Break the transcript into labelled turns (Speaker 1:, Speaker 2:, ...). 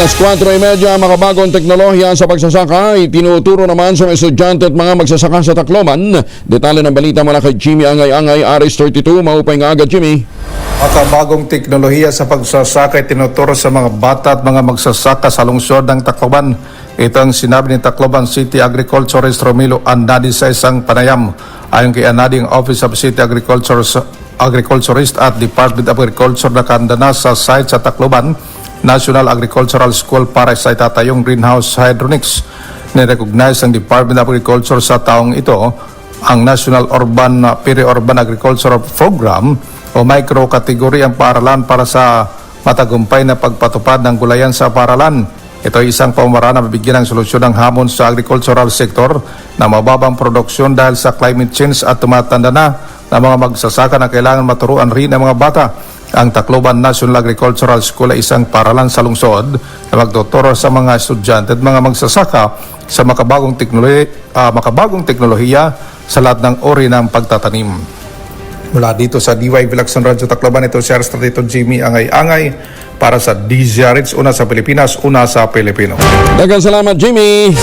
Speaker 1: Alas 4.30, makabagong teknolohiya sa pagsasaka, itinuturo naman sa mga estudyante at mga magsasaka sa Tacloban. Detalye ng balita mula kay Jimmy Angay-Angay, Aris 32, maupay nga agad Jimmy.
Speaker 2: Makabagong teknolohiya sa pagsasaka ay tinuturo sa mga bata at mga magsasaka sa lungsod ng Tacloban. Ito ang sinabi ni Tacloban City Agriculturist Romilo Anadi sa isang panayam. Ayon kay Anadi, ang Office of City Agriculture, Agriculturist at Department of Agriculture na kanda sa site sa Tacloban, National Agricultural School para sa itatayong greenhouse hydroponics. Nirecognize ng Department of Agriculture sa taong ito ang National Urban Peri-Urban Agricultural Program o micro category ang paaralan para sa matagumpay na pagpatupad ng gulayan sa paaralan. Ito ay isang pamaraan na mabigyan ng solusyon ng hamon sa agricultural sector na mababang produksyon dahil sa climate change at tumatanda na na mga magsasaka na kailangan maturuan rin ng mga bata. Ang Tacloban National Agricultural School ay isang paralan sa lungsod na magtuturo sa mga estudyante at mga magsasaka sa makabagong teknolohiya, makabagong teknolohiya sa lahat ng ori ng pagtatanim. Mula dito sa DY Vilaxon Radyo Tacloban, ito si Arstra dito Jimmy Angay-Angay para sa DZRH, una sa Pilipinas, una sa Pilipino.
Speaker 1: Dagang salamat Jimmy.